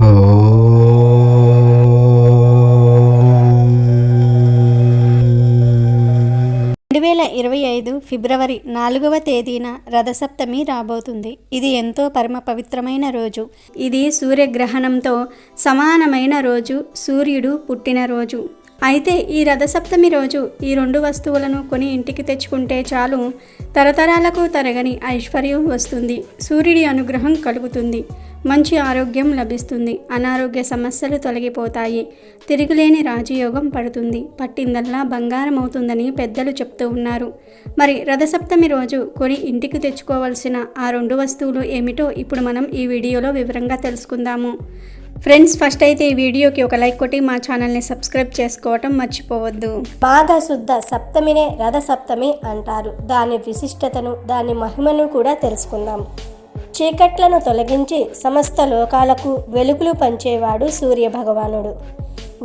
రెండు వేల ఇరవై ఐదు ఫిబ్రవరి నాలుగవ తేదీన రథసప్తమి రాబోతుంది. ఇది ఎంతో పరమ పవిత్రమైన రోజు. ఇది సూర్యగ్రహణంతో సమానమైన రోజు. సూర్యుడు పుట్టిన రోజు. అయితే ఈ రథసప్తమి రోజు ఈ రెండు వస్తువులను కొని ఇంటికి తెచ్చుకుంటే చాలు. తరతరాలకు తరగని ఐశ్వర్యం వస్తుంది. సూర్యుడి అనుగ్రహం కలుగుతుంది. మంచి ఆరోగ్యం లభిస్తుంది. అనారోగ్య సమస్యలు తొలగిపోతాయి. తిరుగులేని రాజయోగం పడుతుంది. పట్టిందల్లా బంగారం అవుతుందని పెద్దలు చెప్తూ ఉన్నారు. మరి రథసప్తమి రోజు కొని ఇంటికి తెచ్చుకోవాల్సిన ఆ రెండు వస్తువులు ఏమిటో ఇప్పుడు మనం ఈ వీడియోలో వివరంగా తెలుసుకుందాము. ఫ్రెండ్స్ ఫస్ట్ అయితే ఈ వీడియోకి ఒక లైక్ కొట్టి మా ఛానల్ని సబ్స్క్రైబ్ చేసుకోవటం మర్చిపోవద్దు. మాఘ శుద్ధ సప్తమినే రథ సప్తమి అంటారు. దాని విశిష్టతను దాని మహిమను కూడా తెలుసుకుందాం. చీకట్లను తొలగించి సమస్త లోకాలకు వెలుగులు పంచేవాడు సూర్య భగవానుడు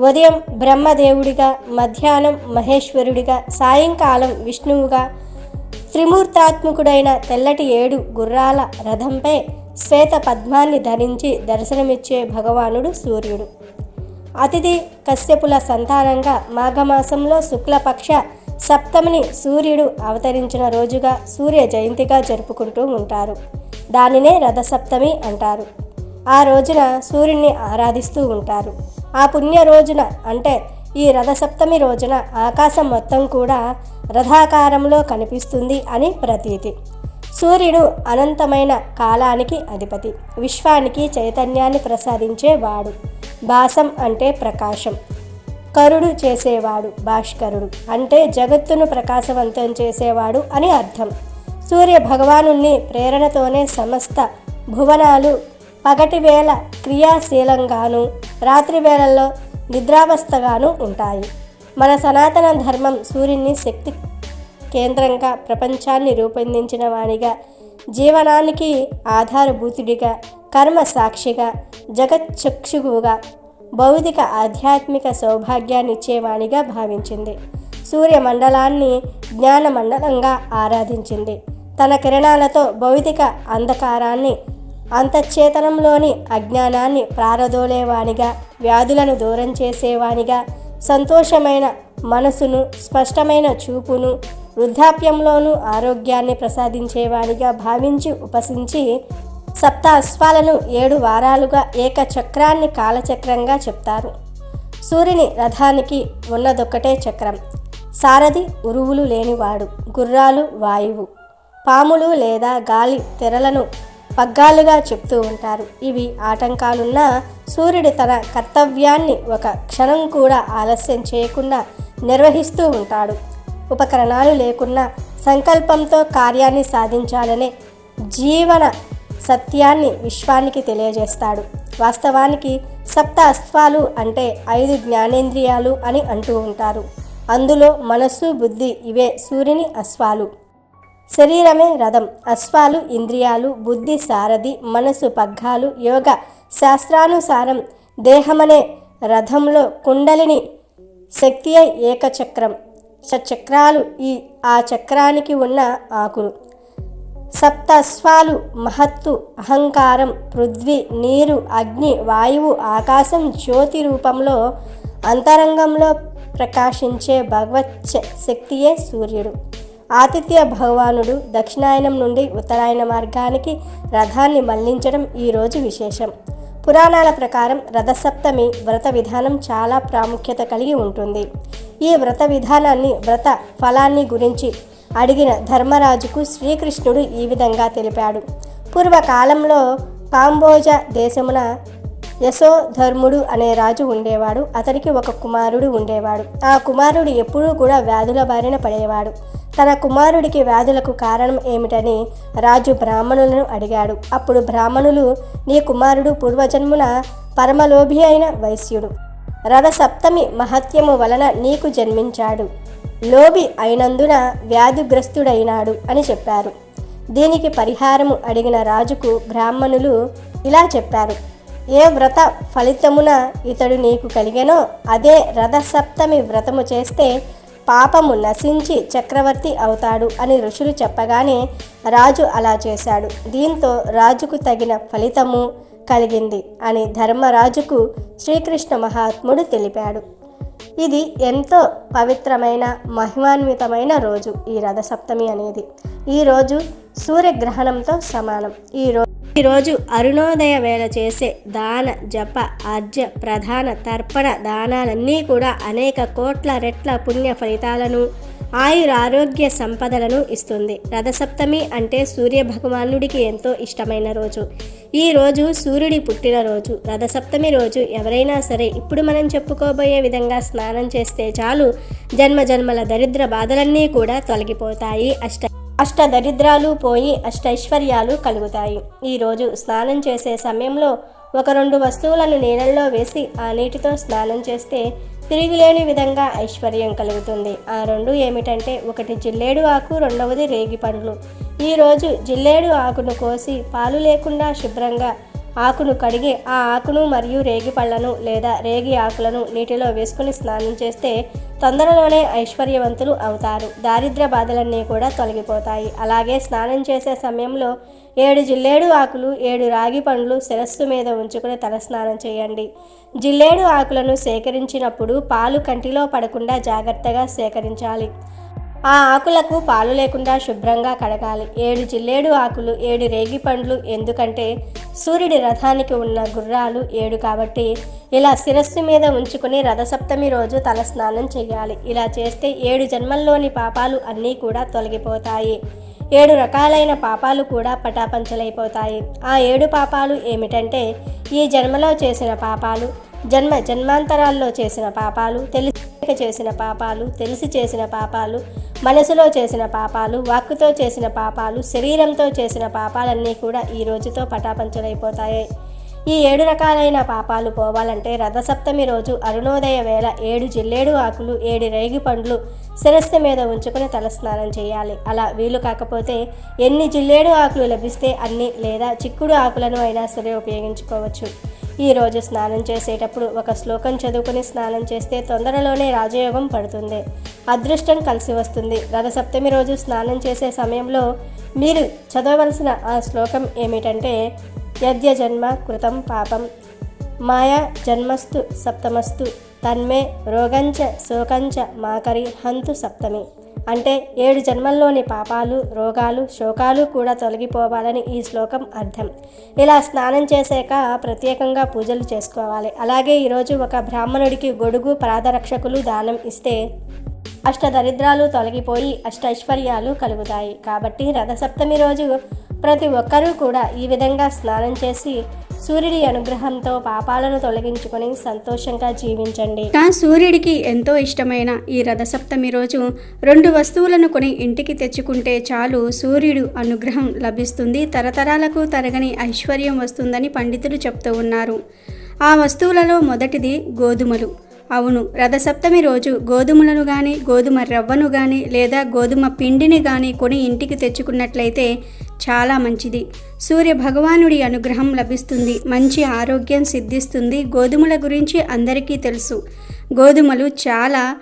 ఉదయం బ్రహ్మదేవుడిగా మధ్యాహ్నం మహేశ్వరుడిగా సాయంకాలం విష్ణువుగా త్రిమూర్తాత్మకుడైన తెల్లటి ఏడు గుర్రాల రథంపై శ్వేత పద్మాన్ని ధరించి దర్శనమిచ్చే భగవానుడు సూర్యుడు. అతిథి కశ్యపుల సంతానంగా మాఘమాసంలో శుక్లపక్ష సప్తమిని సూర్యుడు అవతరించిన రోజుగా సూర్య జయంతిగా జరుపుకుంటూ ఉంటారు. దానినే రథసప్తమి అంటారు. ఆ రోజున సూర్యుడిని ఆరాధిస్తూ ఉంటారు. ఆ పుణ్య రోజున అంటే ఈ రథసప్తమి రోజున ఆకాశం మొత్తం కూడా రథాకారంలో కనిపిస్తుంది అని ప్రతీతి. సూర్యుడు అనంతమైన కాలానికి అధిపతి విశ్వానికి చైతన్యాన్ని ప్రసాదించేవాడు. భాసం అంటే ప్రకాశం. కరుడు చేసేవాడు భాష్కరుడు అంటే జగత్తును ప్రకాశవంతం చేసేవాడు అని అర్థం. సూర్య భగవాను ప్రేరణతోనే సమస్త భువనాలు పగటి వేళ క్రియాశీలంగాను రాత్రి వేళల్లో నిద్రావస్థగాను ఉంటాయి. మన సనాతన ధర్మం సూర్యుని శక్తి కేంద్రంగా ప్రపంచాన్ని రూపొందించిన వానిగా జీవనానికి ఆధారభూతుడిగా కర్మ సాక్షిగా జగచ్చక్షువుగా భౌతిక ఆధ్యాత్మిక సౌభాగ్యాన్నిచ్చేవానిగా భావించింది. సూర్యమండలాన్ని జ్ఞానమండలంగా ఆరాధించింది. తన కిరణాలతో భౌతిక అంధకారాన్ని అంతఃచేతనంలోని అజ్ఞానాన్ని ప్రారదోలేవానిగా వ్యాధులను దూరం చేసేవానిగా సంతోషమైన మనసును స్పష్టమైన చూపును వృద్ధాప్యంలోనూ ఆరోగ్యాన్ని ప్రసాదించేవాడిగా భావించి ఉపసించి సప్త అశ్వాలను ఏడు వారాలుగా ఏకచక్రాన్ని కాలచక్రంగా చెప్తారు. సూర్యుని రథానికి ఉన్నదొక్కటే చక్రం. సారథి ఉరువులు లేనివాడు గుర్రాలు వాయువు పాములు లేదా గాలి తెరలను పగ్గాలుగా చెప్తూ ఉంటారు. ఇవి ఆటంకాలున్నా సూర్యుడు తన కర్తవ్యాన్ని ఒక క్షణం కూడా ఆలస్యం చేయకుండా నిర్వహిస్తూ ఉంటాడు. ఉపకరణాలు లేకున్నా సంకల్పంతో కార్యాన్ని సాధించాలనే జీవన సత్యాన్ని విశ్వానికి తెలియజేస్తాడు. వాస్తవానికి సప్త అస్త్వాలు అంటే ఐదు జ్ఞానేంద్రియాలు అని అంటూ ఉంటారు. అందులో మనస్సు బుద్ధి ఇవే సూర్యుని అశ్వాలు. శరీరమే రథం. అశ్వాలు ఇంద్రియాలు బుద్ధి సారథి మనసు పగ్గాలు యోగ శాస్త్రానుసారం దేహమనే రథంలో కుండలిని శక్తియే ఏకచక్రం. చక్రాలు ఈ ఆ చక్రానికి ఉన్న ఆకులు. సప్తస్వాలు మహత్తు అహంకారం పృథ్వీ నీరు అగ్ని వాయువు ఆకాశం జ్యోతి రూపంలో అంతరంగంలో ప్రకాశించే భగవత్ శక్తియే సూర్యుడు. ఆతిథ్య భగవానుడు దక్షిణాయనం నుండి ఉత్తరాయణ మార్గానికి రథాన్ని మళ్ళించడం ఈరోజు విశేషం. పురాణాల ప్రకారం రథసప్తమి వ్రత విధానం చాలా ప్రాముఖ్యత కలిగి ఉంటుంది. ఈ వ్రత విధానాన్ని వ్రత ఫలాన్ని గురించి అడిగిన ధర్మరాజుకు శ్రీకృష్ణుడు ఈ విధంగా తెలిపాడు. పూర్వకాలంలో కాంబోజ దేశమున యశోధర్ముడు అనే రాజు ఉండేవాడు. అతనికి ఒక కుమారుడు ఉండేవాడు. ఆ కుమారుడు ఎప్పుడూ కూడా వ్యాధుల బారిన పడేవాడు. తన కుమారుడికి వ్యాధులకు కారణం ఏమిటని రాజు బ్రాహ్మణులను అడిగాడు. అప్పుడు బ్రాహ్మణులు నీ కుమారుడు పూర్వజన్మున పరమలోభి అయిన వైశ్యుడు. రథసప్తమి మహత్యము వలన నీకు జన్మించాడు. లోబి అయినందున వ్యాధిగ్రస్తుడైనాడు అని చెప్పారు. దీనికి పరిహారము అడిగిన రాజుకు బ్రాహ్మణులు ఇలా చెప్పారు. ఏ వ్రత ఫలితమున ఇతడు నీకు కలిగెనో అదే రథసప్తమి వ్రతము చేస్తే పాపము నశించి చక్రవర్తి అవుతాడు అని ఋషులు చెప్పగానే రాజు అలా చేశాడు. దీంతో రాజుకు తగిన ఫలితము కలిగింది అని ధర్మరాజుకు శ్రీకృష్ణ మహాత్ముడు తెలిపాడు. ఇది ఎంతో పవిత్రమైన మహిమాన్వితమైన రోజు ఈ రథసప్తమి అనేది. ఈ రోజు సూర్యగ్రహణంతో సమానం. ఈ రోజు ఈరోజు అరుణోదయ వేళ చేసే దాన జప అర్జ ప్రధాన తర్పణ దానాలన్నీ కూడా అనేక కోట్ల రెట్ల పుణ్య ఫలితాలను ఆయుర ఆరోగ్య సంపదలను ఇస్తుంది. రథసప్తమి అంటే సూర్య భగవానుడికి ఎంతో ఇష్టమైన రోజు. ఈ రోజు సూర్యుడి పుట్టినరోజు రథసప్తమి రోజు ఎవరైనా సరే ఇప్పుడు మనం చెప్పుకోబోయే విధంగా స్నానం చేస్తే చాలు. జన్మ జన్మల దరిద్ర బాధలన్నీ కూడా తొలగిపోతాయి. అష్ట అష్ట దరిద్రాలు పోయి అష్టైశ్వర్యాలు కలుగుతాయి. ఈరోజు స్నానం చేసే సమయంలో ఒక రెండు వస్తువులను నీళ్ళల్లో వేసి ఆ నీటితో స్నానం చేస్తే తిరిగిలేని విధంగా ఐశ్వర్యం కలుగుతుంది. ఆ రెండు ఏమిటంటే ఒకటి జిల్లేడు ఆకు రెండవది రేగి పండ్లు. ఈరోజు జిల్లేడు ఆకును కోసి పాలు లేకుండా శుభ్రంగా ఆకును కడిగి ఆ ఆకును మరియు రేగి పళ్ళను లేదా రేగి ఆకులను నీటిలో వేసుకుని స్నానం చేస్తే తొందరలోనే ఐశ్వర్యవంతులు అవుతారు. దారిద్ర్య బాధలన్నీ కూడా తొలగిపోతాయి. అలాగే స్నానం చేసే సమయంలో ఏడు జిల్లేడు ఆకులు ఏడు రాగి పండ్లు శిరస్సు మీద ఉంచుకుని తలస్నానం చేయండి. జిల్లేడు ఆకులను సేకరించినప్పుడు పాలు కంటిలో పడకుండా జాగ్రత్తగా సేకరించాలి. ఆ ఆకులకు పాలు లేకుండా శుభ్రంగా కడగాలి. ఏడు జిల్లేడు ఆకులు ఏడు రేగి పండ్లు ఎందుకంటే సూర్యుడి రథానికి ఉన్న గుర్రాలు ఏడు కాబట్టి ఇలా శిరస్సు మీద ఉంచుకుని రథసప్తమి రోజు తల స్నానం చేయాలి. ఇలా చేస్తే ఏడు జన్మల్లోని పాపాలు అన్నీ కూడా తొలగిపోతాయి. ఏడు రకాలైన పాపాలు కూడా పటాపంచలైపోతాయి. ఆ ఏడు పాపాలు ఏమిటంటే ఈ జన్మలో చేసిన పాపాలు జన్మ జన్మాంతరాల్లో చేసిన పాపాలు తెలిసి చేసిన పాపాలు తెలిసి చేసిన పాపాలు మనసులో చేసిన పాపాలు వాక్కుతో చేసిన పాపాలు శరీరంతో చేసిన పాపాలన్నీ కూడా ఈ రోజుతో పటాపంచలైపోతాయి. ఈ ఏడు రకాలైన పాపాలు పోవాలంటే రథసప్తమి రోజు అరుణోదయ వేళ ఏడు జిల్లేడు ఆకులు ఏడు రేగి పండ్లు శిరస్సు మీద ఉంచుకుని తలస్నానం చేయాలి. అలా వీలు కాకపోతే ఎన్ని జిల్లేడు ఆకులు లభిస్తే అన్ని లేదా చిక్కుడు ఆకులను అయినా సరే ఉపయోగించుకోవచ్చు. ఈరోజు స్నానం చేసేటప్పుడు ఒక శ్లోకం చదువుకుని స్నానం చేస్తే తొందరలోనే రాజయోగం పడుతుంది. అదృష్టం కలిసి వస్తుంది. రథసప్తమి రోజు స్నానం చేసే సమయంలో మీరు చదవవలసిన ఆ శ్లోకం ఏమిటంటే యద్య జన్మ కృతం పాపం మాయా జన్మస్తు సప్తమస్తు తన్మే రోగంచ శోకంచ మాకరి హంతు సప్తమి. అంటే ఏడు జన్మల్లోని పాపాలు రోగాలు శోకాలు కూడా తొలగిపోవాలని ఈ శ్లోకం అర్థం. ఇలా స్నానం చేశాక ప్రత్యేకంగా పూజలు చేసుకోవాలి. అలాగే ఈరోజు ఒక బ్రాహ్మణుడికి గొడుగు పాదరక్షకులు దానం ఇస్తే అష్టదరిద్రాలు తొలగిపోయి అష్టైశ్వర్యాలు కలుగుతాయి. కాబట్టి రథసప్తమి రోజు ప్రతి ఒక్కరూ కూడా ఈ విధంగా స్నానం చేసి సూర్యుడి అనుగ్రహంతో పాపాలను తొలగించుకొని సంతోషంగా జీవించండి. సూర్యుడికి ఎంతో ఇష్టమైన ఈ రథసప్తమి రోజు రెండు వస్తువులను కొని ఇంటికి తెచ్చుకుంటే చాలు సూర్యుడు అనుగ్రహం లభిస్తుంది. తరతరాలకు తరగని ఐశ్వర్యం వస్తుందని పండితులు చెప్తూ ఉన్నారు. ఆ వస్తువులలో మొదటిది గోధుమలు. అవును రథసప్తమి రోజు గోధుమలను కానీ గోధుమ రవ్వను కానీ లేదా గోధుమ పిండిని కానీ కొని ఇంటికి తెచ్చుకున్నట్లయితే చాలా మంచిది. సూర్య భగవానుడి అనుగ్రహం లభిస్తుంది. మంచి ఆరోగ్యం సిద్ధిస్తుంది. గోధుమల గురించి అందరికీ తెలుసు. గోధుమలు చాలా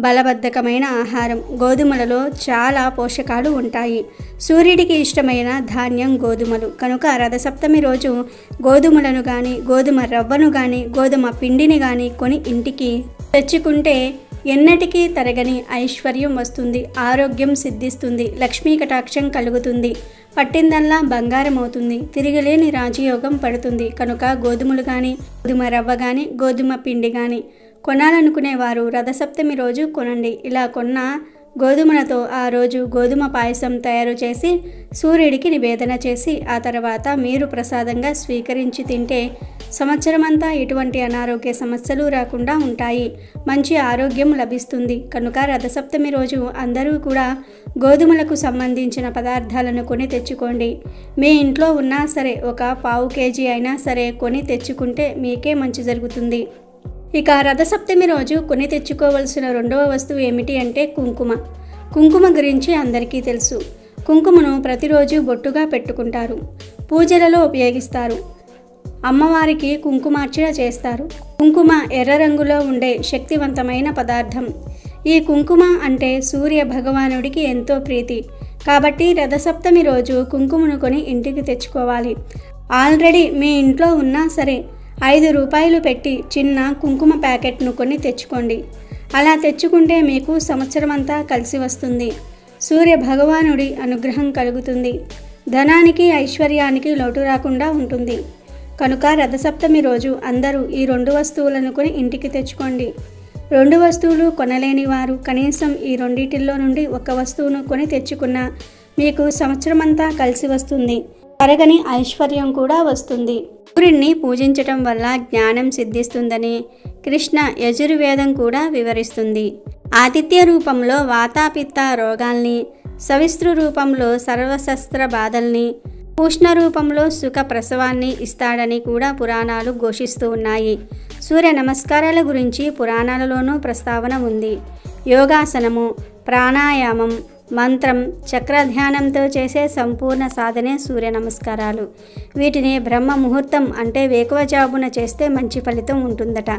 బలబద్ధకమైన ఆహారం. గోధుమలలో చాలా పోషకాలు ఉంటాయి. సూర్యుడికి ఇష్టమైన ధాన్యం గోధుమలు. కనుక రథసప్తమి రోజు గోధుమలను కానీ గోధుమ రవ్వను కానీ గోధుమ పిండిని కానీ కొని ఇంటికి తెచ్చుకుంటే ఎన్నటికీ తరగని ఐశ్వర్యం వస్తుంది. ఆరోగ్యం సిద్ధిస్తుంది. లక్ష్మీ కటాక్షం కలుగుతుంది. పట్టిందల్లా బంగారం అవుతుంది తిరిగిలేని రాజయోగం పడుతుంది. కనుక గోధుమలు కానీ గోధుమ రవ్వ కానీ గోధుమ పిండి కానీ కొనాలనుకునేవారు. రథసప్తమి రోజు కొనండి. ఇలా కొన్న గోధుమలతో ఆ రోజు గోధుమ పాయసం తయారు చేసి సూర్యుడికి నివేదన చేసి ఆ తర్వాత మీరు ప్రసాదంగా స్వీకరించి తింటే సంవత్సరమంతా ఎటువంటి అనారోగ్య సమస్యలు రాకుండా ఉంటాయి. మంచి ఆరోగ్యం లభిస్తుంది. కనుక రథసప్తమి రోజు అందరూ కూడా గోధుమలకు సంబంధించిన పదార్థాలను కొని తెచ్చుకోండి. మీ ఇంట్లో ఉన్నా సరే ఒక పావు కేజీ అయినా సరే కొని తెచ్చుకుంటే మీకే మంచి జరుగుతుంది. ఇక రథసప్తమి రోజు కొని తెచ్చుకోవలసిన రెండవ వస్తువు ఏమిటి అంటే కుంకుమ. కుంకుమ గురించి అందరికీ తెలుసు. కుంకుమను ప్రతిరోజు బొట్టుగా పెట్టుకుంటారు. పూజలలో ఉపయోగిస్తారు. అమ్మవారికి కుంకుమార్చన చేస్తారు. కుంకుమ ఎర్ర రంగులో ఉండే శక్తివంతమైన పదార్థం. ఈ కుంకుమ అంటే సూర్య భగవానుడికి ఎంతో ప్రీతి. కాబట్టి రథసప్తమి రోజు కుంకుమను కొని ఇంటికి తెచ్చుకోవాలి. ఆల్రెడీ మీ ఇంట్లో ఉన్నా సరే ఐదు రూపాయలు పెట్టి చిన్న కుంకుమ ప్యాకెట్ను కొని తెచ్చుకోండి. అలా తెచ్చుకుంటే మీకు సంవత్సరమంతా కలిసి వస్తుంది. సూర్య భగవానుడి అనుగ్రహం కలుగుతుంది. ధనానికి ఐశ్వర్యానికి లోటు రాకుండా ఉంటుంది. కనుక రథసప్తమి రోజు అందరూ ఈ రెండు వస్తువులను కొని ఇంటికి తెచ్చుకోండి. రెండు వస్తువులు కొనలేని వారు కనీసం ఈ రెండిటిల్లో నుండి ఒక వస్తువును కొని తెచ్చుకున్న మీకు సంవత్సరమంతా కలిసి వస్తుంది. కరగని ఐశ్వర్యం కూడా వస్తుంది. సూర్యుడిని పూజించటం వల్ల జ్ఞానం సిద్ధిస్తుందని కృష్ణ యజుర్వేదం కూడా వివరిస్తుంది. ఆతిథ్య రూపంలో వాతాపిత్త రోగాల్ని సవిస్తృ రూపంలో సర్వశస్త్ర బాధల్ని ఉష్ణ రూపంలో సుఖ ప్రసవాన్ని ఇస్తాడని కూడా పురాణాలు ఘోషిస్తూ ఉన్నాయి. సూర్య నమస్కారాల గురించి పురాణాలలోనూ ప్రస్తావన ఉంది. యోగాసనము ప్రాణాయామం మంత్రం చక్రధ్యానంతో చేసే సంపూర్ణ సాధనే సూర్య నమస్కారాలు. వీటిని బ్రహ్మ ముహూర్తం అంటే వేకువజాబున చేస్తే మంచి ఫలితం ఉంటుందట.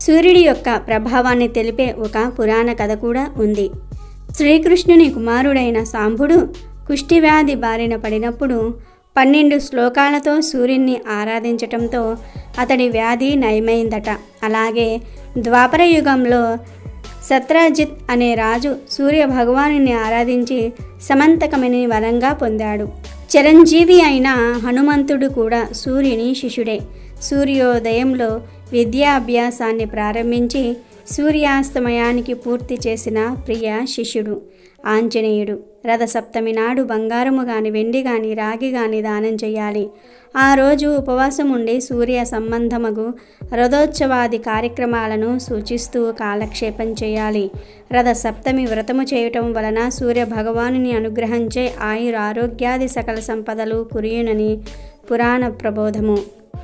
సూర్యుడి యొక్క ప్రభావాన్ని తెలిపే ఒక పురాణ కథ కూడా ఉంది. శ్రీకృష్ణుని కుమారుడైన సాంబుడు కుష్టివ్యాధి బారిన పడినప్పుడు పన్నెండు శ్లోకాలతో సూర్యుని ఆరాధించటంతో అతడి వ్యాధి నయమైందట. అలాగే ద్వాపర యుగంలో సత్రాజిత్ అనే రాజు సూర్య భగవానుని ఆరాధించి సమంతకమని వరంగా పొందాడు. చిరంజీవి అయిన హనుమంతుడు కూడా సూర్యుని శిష్యుడే. సూర్యోదయంలో విద్యాభ్యాసాన్ని ప్రారంభించి సూర్యాస్తమయానికి పూర్తి చేసిన ప్రియ శిష్యుడు ఆంజనేయుడు. రథసప్తమి నాడు బంగారము గాని వెండి గాని రాగి గాని దానం చేయాలి. ఆ రోజు ఉపవాసం ఉండి సూర్య సంబంధమగు రథోత్సవాది కార్యక్రమాలను సూచిస్తూ కాలక్షేపం చేయాలి. రథ సప్తమి వ్రతము చేయటం వలన సూర్య భగవానుని అనుగ్రహించే ఆయుర ఆరోగ్యాది సకల సంపదలు కురియునని పురాణ ప్రబోధము.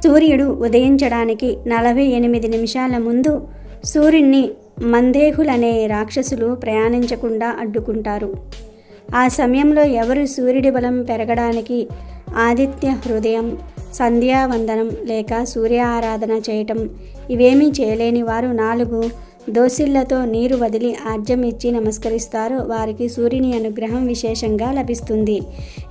సూర్యుడు ఉదయించడానికి నలభై ఎనిమిది నిమిషాల ముందు సూర్యుణ్ణి మందేహులనే రాక్షసులు ప్రయాణించకుండా అడ్డుకుంటారు. ఆ సమయంలో ఎవరు సూర్యుడి బలం పెరగడానికి ఆదిత్య హృదయం సంధ్యావందనం లేక సూర్య ఆరాధన చేయటం ఇవేమీ చేయలేని వారు నాలుగు దోసిళ్ళతో నీరు వదిలి ఆర్జం ఇచ్చి నమస్కరిస్తారో. వారికి సూర్యుని అనుగ్రహం విశేషంగా లభిస్తుంది.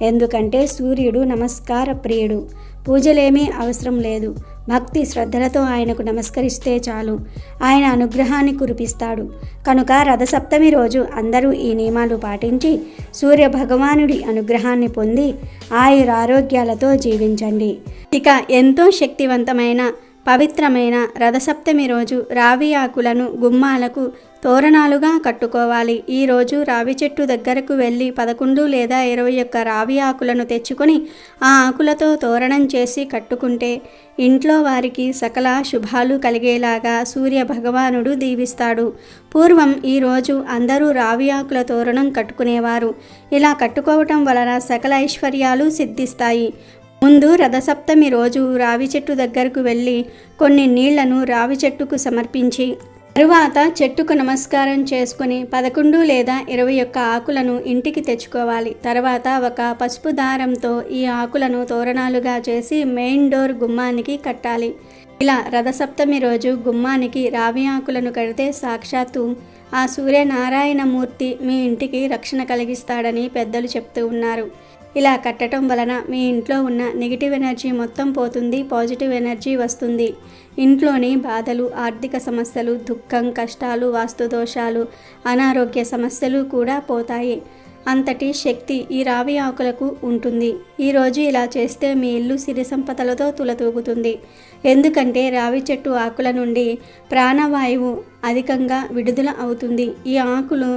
ఎందుకంటే సూర్యుడు నమస్కార ప్రియుడు. పూజలేమీ అవసరం లేదు. భక్తి శ్రద్ధలతో ఆయనకు నమస్కరిస్తే చాలు. ఆయన అనుగ్రహాన్ని కురిపిస్తాడు. కనుక రథసప్తమి రోజు అందరూ ఈ నియమాలు పాటించి సూర్య భగవానుడి అనుగ్రహాన్ని పొంది ఆయురారోగ్యాలతో జీవించండి. ఇక ఎంతో శక్తివంతమైన పవిత్రమైన రథసప్తమి రోజు రావి ఆకులను గుమ్మాలకు తోరణాలుగా కట్టుకోవాలి. ఈ రోజు రావి చెట్టు దగ్గరకు వెళ్ళి పదకొండు లేదా ఇరవై ఒక్క రావి ఆకులను తెచ్చుకొని ఆ ఆకులతో తోరణం చేసి కట్టుకుంటే ఇంట్లో వారికి సకల శుభాలు కలిగేలాగా సూర్య భగవానుడు దీవిస్తాడు. పూర్వం ఈరోజు అందరూ రావి ఆకుల తోరణం కట్టుకునేవారు. ఇలా కట్టుకోవటం వలన సకల ఐశ్వర్యాలు సిద్ధిస్తాయి. ముందు రథసప్తమి రోజు రావి చెట్టు దగ్గరకు వెళ్ళి కొన్ని నీళ్ళను రావి చెట్టుకు సమర్పించి తరువాత చెట్టుకు నమస్కారం చేసుకుని పదకొండు లేదా ఇరవై ఒక్క ఆకులను ఇంటికి తెచ్చుకోవాలి. తర్వాత ఒక పసుపు దారంతో ఈ ఆకులను తోరణాలుగా చేసి మెయిన్ డోర్ గుమ్మానికి కట్టాలి. ఇలా రథసప్తమి రోజు గుమ్మానికి రావి ఆకులను కడితే సాక్షాత్తు ఆ సూర్యనారాయణమూర్తి మీ ఇంటికి రక్షణ కలిగిస్తాడని పెద్దలు చెప్తూ ఉన్నారు. ఇలా కట్టడం వలన మీ ఇంట్లో ఉన్న నెగిటివ్ ఎనర్జీ మొత్తం పోతుంది పాజిటివ్ ఎనర్జీ వస్తుంది. ఇంట్లోని బాధలు ఆర్థిక సమస్యలు దుఃఖం కష్టాలు వాస్తు దోషాలు అనారోగ్య సమస్యలు కూడా పోతాయి. అంతటి శక్తి ఈ రావి ఆకులకు ఉంటుంది. ఈరోజు ఇలా చేస్తే మీ ఇల్లు సిరి సంపదలతో తులతూగుతుంది. ఎందుకంటే రావి చెట్టు ఆకుల నుండి ప్రాణవాయువు అధికంగా విడుదల అవుతుంది. ఈ ఆకులు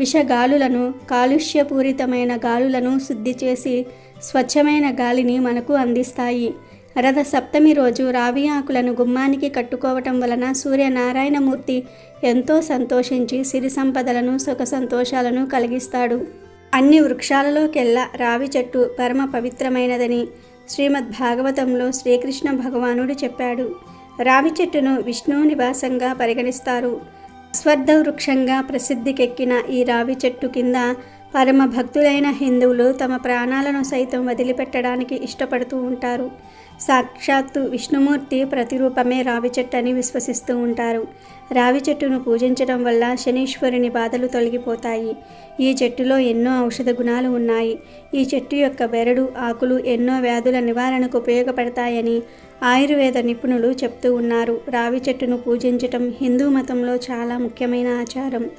విషగాలులను కాలుష్యపూరితమైన గాలులను శుద్ధి చేసి స్వచ్ఛమైన గాలిని మనకు అందిస్తాయి. రథ సప్తమి రోజు రావి ఆకులను గుమ్మానికి కట్టుకోవటం వలన సూర్యనారాయణమూర్తి ఎంతో సంతోషించి సిరి సంపదలను సుఖ సంతోషాలను కలిగిస్తాడు. అన్ని వృక్షాలలోకెల్లా రావి చెట్టు పరమ పవిత్రమైనదని శ్రీమద్ భాగవతంలో శ్రీకృష్ణ భగవానుడు చెప్పాడు. రావి చెట్టును విష్ణు నివాసంగా పరిగణిస్తారు. స్వర్ధ వృక్షంగా ప్రసిద్ధికెక్కిన ఈ రావి చెట్టు కింద పరమ భక్తులైన హిందువులు తమ ప్రాణాలను సైతం వదిలిపెట్టడానికి ఇష్టపడుతూ ఉంటారు. సాక్షాత్తు విష్ణుమూర్తి ప్రతిరూపమే రావి చెట్టు అని విశ్వసిస్తూ ఉంటారు. రావి చెట్టును పూజించడం వల్ల శనీశ్వరుని బాధలు తొలగిపోతాయి. ఈ చెట్టులో ఎన్నో ఔషధ గుణాలు ఉన్నాయి. ఈ చెట్టు యొక్క బెరడు ఆకులు ఎన్నో వ్యాధుల నివారణకు ఉపయోగపడతాయని ఆయుర్వేద నిపుణులు చెప్తూ ఉన్నారు. రావి చెట్టును పూజించటం హిందూ మతంలో చాలా ముఖ్యమైన ఆచారం.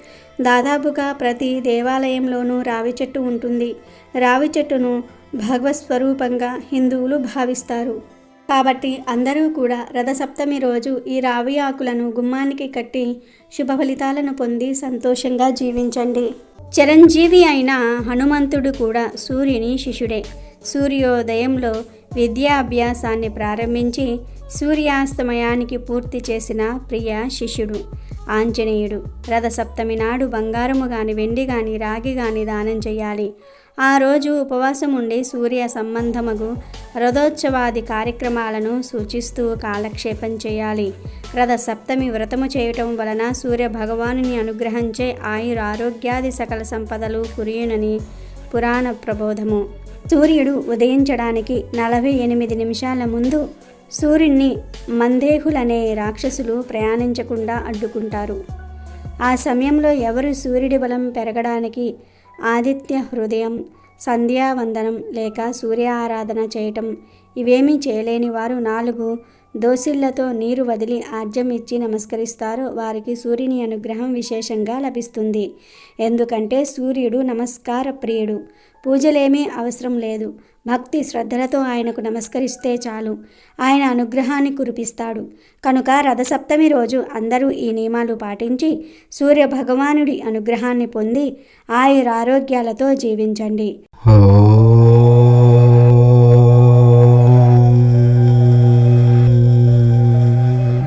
దాదాపుగా ప్రతి దేవాలయంలోనూ రావి చెట్టు ఉంటుంది. రావి చెట్టును భగవస్వరూపంగా హిందువులు భావిస్తారు. కాబట్టి అందరూ కూడా రథసప్తమి రోజు ఈ రావి ఆకులను గుమ్మానికి కట్టి శుభ ఫలితాలను పొంది సంతోషంగా జీవించండి. చిరంజీవి అయిన హనుమంతుడు కూడా సూర్యుని శిష్యుడే. సూర్యోదయంలో విద్యాభ్యాసాన్ని ప్రారంభించి సూర్యాస్తమయానికి పూర్తి చేసిన ప్రియ శిష్యుడు ఆంజనేయుడు. రథసప్తమి నాడు బంగారము గాని వెండి గాని రాగి గాని దానం చేయాలి. ఆ రోజు ఉపవాసం ఉండి సూర్య సంబంధముగు రథోత్సవాది కార్యక్రమాలను సూచిస్తూ కాలక్షేపం చేయాలి. రథ సప్తమి వ్రతము చేయటం వలన సూర్య భగవానుని అనుగ్రహించే ఆయుర ఆరోగ్యాది సకల సంపదలు కురియునని పురాణ ప్రబోధము. సూర్యుడు ఉదయించడానికి నలభై ఎనిమిది నిమిషాల ముందు సూర్యుణ్ణి మందేహులనే రాక్షసులు ప్రయాణించకుండా అడ్డుకుంటారు. ఆ సమయంలో ఎవరు సూర్యుడి బలం పెరగడానికి ఆదిత్య హృదయం సంధ్యావందనం లేక సూర్య ఆరాధన చేయటం ఇవేమీ చేయలేని వారు నాలుగు దోసిళ్ళతో నీరు వదిలి ఆర్జం ఇచ్చి నమస్కరిస్తారో. వారికి సూర్యుని అనుగ్రహం విశేషంగా లభిస్తుంది. ఎందుకంటే సూర్యుడు నమస్కార ప్రియుడు. పూజలేమీ అవసరం లేదు. భక్తి శ్రద్ధలతో ఆయనకు నమస్కరిస్తే చాలు. ఆయన అనుగ్రహాన్ని కురిపిస్తాడు. కనుక రథసప్తమి రోజు అందరూ ఈ నియమాలు పాటించి సూర్య భగవానుడి అనుగ్రహాన్ని పొంది ఆయురారోగ్యాలతో జీవించండి. ఓ